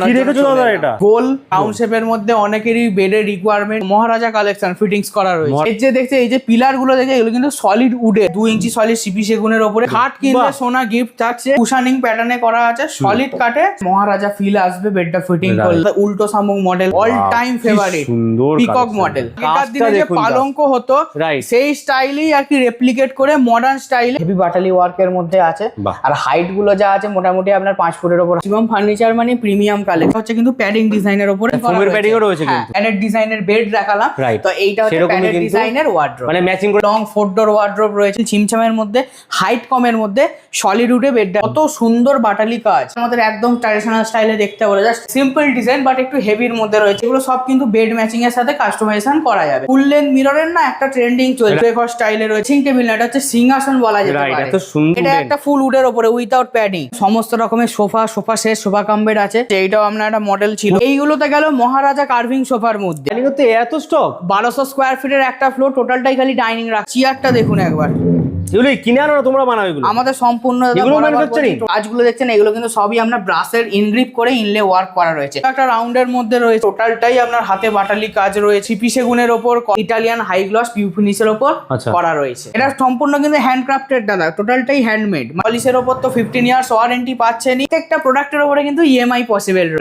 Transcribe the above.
বসানোর কি জন্য রেখেছো চলে দাদা এটা? গোল রাউন্ড শেপের মধ্যে অনেকেরই বেডের রিকোয়ারমেন্ট মহারাজা কালেকশন ফিটিংস করা রয়েছে। এর যে দেখতে এই যে পিলারগুলো দেখে এগুলো কিন্তু সলিড উডে দু ইঞ্চি সলিড সিপি সেগুনের ওপরে। খাট কিনলে সোনা গিফট থাকছে। কুশানিং প্যাটার্নে করা আছে। সলিড কাটে। মহারাজা ফিল আসবে বেডটা ফিটিং করলে। উল্টো শামুক model all time favourite peacock model কাজটা আগেকার দিনে যে পালঙ্ক হতো সেই স্টাইলই আর কি রেপ্লিকেট করে মডার্ন স্টাইল হেভি বাটালি ওয়ার্কের মধ্যে আছে। আর হাইটগুলো যা আছে মোটামুটি আপনার পাঁচ ফুটের উপর শিবম ফার্নিচার মানে প্রিমিয়াম কালেকশন হচ্ছে কিন্তু প্যাডিং ডিজাইনের উপরে foam এর রয়েছে কিন্তু। প্যাডেড ডিজাইনের বেড দেখালাম তো এইটা হচ্ছে প্যাডেড ডিজাইনের ওয়ার্ড্রোব মানে ম্যাচিং করে লং ফোর ডোর ওয়ার্ড্রোব রয়েছে ছিমছামের মধ্যে হাইট কমের মধ্যে বেডটা কত সুন্দর বাটালি কাজ। আমাদের একদম ট্র্যাডিশনাল স্টাইলে দেখতে বলে জাস্ট সিম্পল ডিজাইন বাট একটু হেভির মধ্যে রয়েছে। এগুলো সব কিন্তু বেড ম্যাচিং এর সাথে কাস্টমাইজেশন করা যাবে। ফুল লেন্থ মিররের না একটা ট্রেন্ডিং চলছে। স্টাইলে রয়েছে। টেবিল না এটা হচ্ছে সিংহাসন বলা যেতে পারে। এটা একটা ফুল উডের উপরে উইদাউট প্যাডিং সমস্ত রকমের sofa sofa set sofa cum bed আছে এইটাও আপনার একটা মডেল ছিল। এইগুলোতে গেল মহারাজা কার্ভিং সোফার মধ্যে। এত স্টক বারোশো স্কোয়ার ফিটের একটা ফ্লোর টোটালটাই খালি ডাইনিং রাখ চেয়ারটা দেখুন একবার। এগুলো কিনে আনো না তোমরা বানাও এগুলো? আমাদের সম্পূর্ণ এগুলো? বলছি, কাজগুলো দেখছেন এগুলো কিন্তু সবই আমরা ব্রাশের ইনগ্রিপ করে ইনলে ওয়ার্ক করা রয়েছে। একটা রাউন্ডের মধ্যে রয়েছে টোটালটাই আপনার হাতে বাটালি কাজ রয়েছে সিপি সেগুনের ওপর ইটালিয়ান হাই গ্লস পিউ ফিনিশের ওপর আচ্ছা। করা রয়েছে। এটা সম্পূর্ণ কিন্তু হ্যান্ডক্রাফটেড দাদা টোটালটাই হ্যান্ডমেড পলিশের ওপর তো ফিফটিন ইয়ার্স ওয়ারেন্টি পাচ্ছেনই। প্রত্যেকটা প্রোডাক্টের ওপরে কিন্তু ইএমআই পসিবল